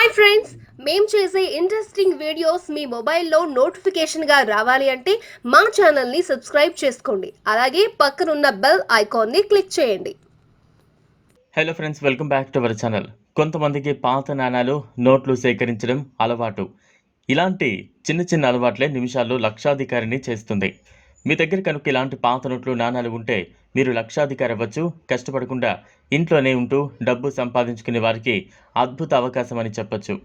Hi friends మేము చేసే interesting videos మీ మొబైల్లో నోటిఫికేషన్గా రావాలి అంటే మా ఛానల్ని సబ్స్క్రైబ్ చేసుకోండి. అలాగే పక్కనున్న బెల్ ఐకాన్ని క్లిక్ చేయండి. Hello friends welcome back to our channel కొంతమందికి పాత నాణాలు నోట్లు సేకరించడం అలవాటు. ఇలాంటి చిన్న చిన్న అలవాట్లే నిమిషాల్లో లక్షాధికారిని చేస్తుంది. మీ దగ్గర కనుక ఇలాంటి పాత నోట్లు నాణాలు ఉంటే మీరు లక్షాధికారి అవ్వచ్చు. కష్టపడకుండా ఇంట్లోనే ఉంటూ డబ్బు సంపాదించుకునే వారికి అద్భుత అవకాశం అని చెప్పచ్చు.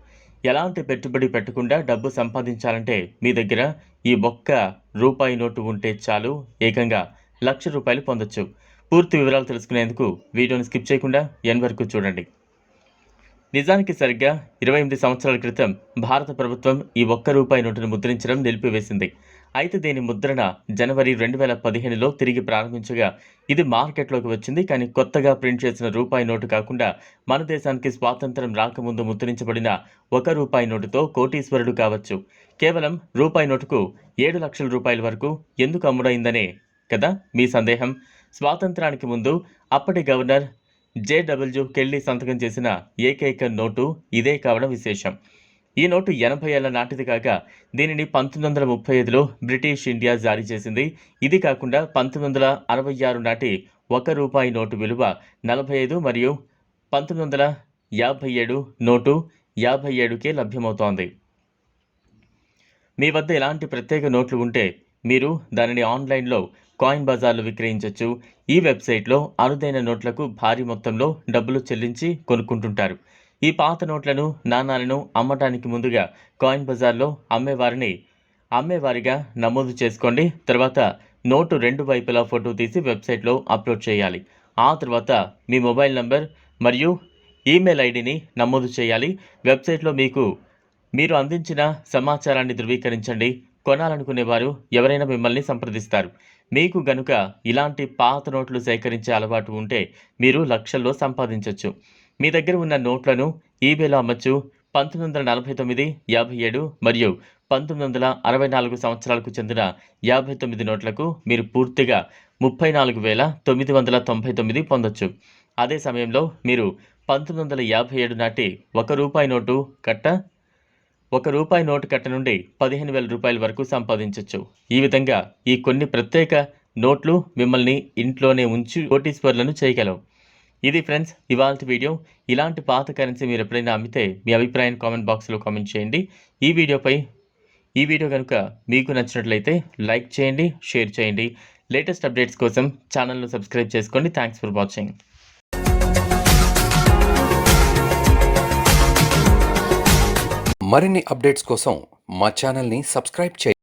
ఎలాంటి పెట్టుబడి పెట్టకుండా డబ్బు సంపాదించాలంటే మీ దగ్గర ఈ ఒక్క రూపాయి నోటు ఉంటే చాలు. ఏకంగా లక్ష రూపాయలు పొందొచ్చు. పూర్తి వివరాలు తెలుసుకునేందుకు వీడియోని స్కిప్ చేయకుండా ఎన్ వరకు చూడండి. నిజానికి సరిగ్గా ఇరవై ఎనిమిది సంవత్సరాల క్రితం భారత ప్రభుత్వం ఈ ఒక్క రూపాయి నోటును ముద్రించడం నిలిపివేసింది. అయితే దీని ముద్రణ జనవరి రెండు వేల పదిహేనులో తిరిగి ప్రారంభించగా ఇది మార్కెట్లోకి వచ్చింది. కానీ కొత్తగా ప్రింట్ చేసిన రూపాయి నోటు కాకుండా మన దేశానికి స్వాతంత్రం రాకముందు ముద్రించబడిన ఒక రూపాయి నోటుతో కోటీశ్వరుడు కావచ్చు. కేవలం రూపాయి నోటుకు ఏడు లక్షల రూపాయల వరకు ఎందుకు అమ్ముడైందనే కదా మీ సందేహం. స్వాతంత్రానికి ముందు అప్పటి గవర్నర్ జేడబ్ల్యూ కెల్లీ సంతకం చేసిన ఏకైక నోటు ఇదే కావడం విశేషం. ఈ నోటు ఎనభై ఏళ్ళ నాటిది కాగా దీనిని పంతొమ్మిది వందల ముప్పై ఐదులో బ్రిటిష్ ఇండియా జారీ చేసింది. ఇది కాకుండా పంతొమ్మిది వందల అరవై ఆరు నాటి ఒక రూపాయి నోటు విలువ నలభై ఐదు మరియు పంతొమ్మిది వందల యాభై ఏడు నోటు యాభై ఏడుకే లభ్యమవుతోంది. మీ వద్ద ఎలాంటి ప్రత్యేక నోట్లు ఉంటే మీరు దానిని ఆన్లైన్లో కాయిన్ బజార్లో విక్రయించవచ్చు ఈ వెబ్సైట్లో అరుదైన నోట్లకు భారీ మొత్తంలో డబ్బులు చెల్లించి కొనుక్కుంటుంటారు. ఈ పాత నోట్లను నాణాలను అమ్మటానికి ముందుగా కాయిన్ బజార్లో అమ్మేవారిని అమ్మేవారిగా నమోదు చేసుకోండి. తర్వాత నోటు రెండు వైపులా ఫోటో తీసి వెబ్సైట్లో అప్లోడ్ చేయాలి. ఆ తర్వాత మీ మొబైల్ నంబర్ మరియు ఈమెయిల్ ఐడిని నమోదు చేయాలి. వెబ్సైట్లో మీకు మీరు అందించిన సమాచారాన్ని ధృవీకరించండి. కొనాలనుకునేవారు ఎవరైనా మిమ్మల్ని సంప్రదిస్తారు. మీకు గనుక ఇలాంటి పాత నోట్లు సేకరించే అలవాటు ఉంటే మీరు లక్షల్లో సంపాదించవచ్చు మీ దగ్గర ఉన్న నోట్లను ఈబేలో అమ్మచ్చు పంతొమ్మిది వందల నలభై తొమ్మిది యాభై ఏడు మరియు పంతొమ్మిది వందల అరవై నాలుగు సంవత్సరాలకు చెందిన యాభై తొమ్మిది నోట్లకు మీరు పూర్తిగా ముప్పై నాలుగు వేల తొమ్మిది వందల తొంభై తొమ్మిది పొందొచ్చు. అదే సమయంలో మీరు పంతొమ్మిది వందల యాభై ఏడు నాటి ఒక రూపాయి నోటు కట్ట ఒక రూపాయి నోటు కట్ట నుండి పదిహేను వేల రూపాయల వరకు సంపాదించవచ్చు ఈ విధంగా ఈ కొన్ని ప్రత్యేక నోట్లు మిమ్మల్ని ఇంట్లోనే ఉంచి కోటీశ్వర్లను చేయగలవు. ఇది ఫ్రెండ్స్ ఇవాళ వీడియో. ఇలాంటి పాత కరెన్సీ మీరు ఎప్పుడైనా అమ్మితే మీ అభిప్రాయాన్ని కామెంట్ బాక్స్లో కామెంట్ చేయండి. ఈ వీడియోపై ఈ వీడియో కనుక మీకు నచ్చినట్లయితే లైక్ చేయండి షేర్ చేయండి. లేటెస్ట్ అప్డేట్స్ కోసం ఛానల్ను సబ్స్క్రైబ్ చేసుకోండి. Thanks for watching. మరిన్ని అప్డేట్స్ కోసం మా ఛానల్ని సబ్స్క్రైబ్ చేయండి.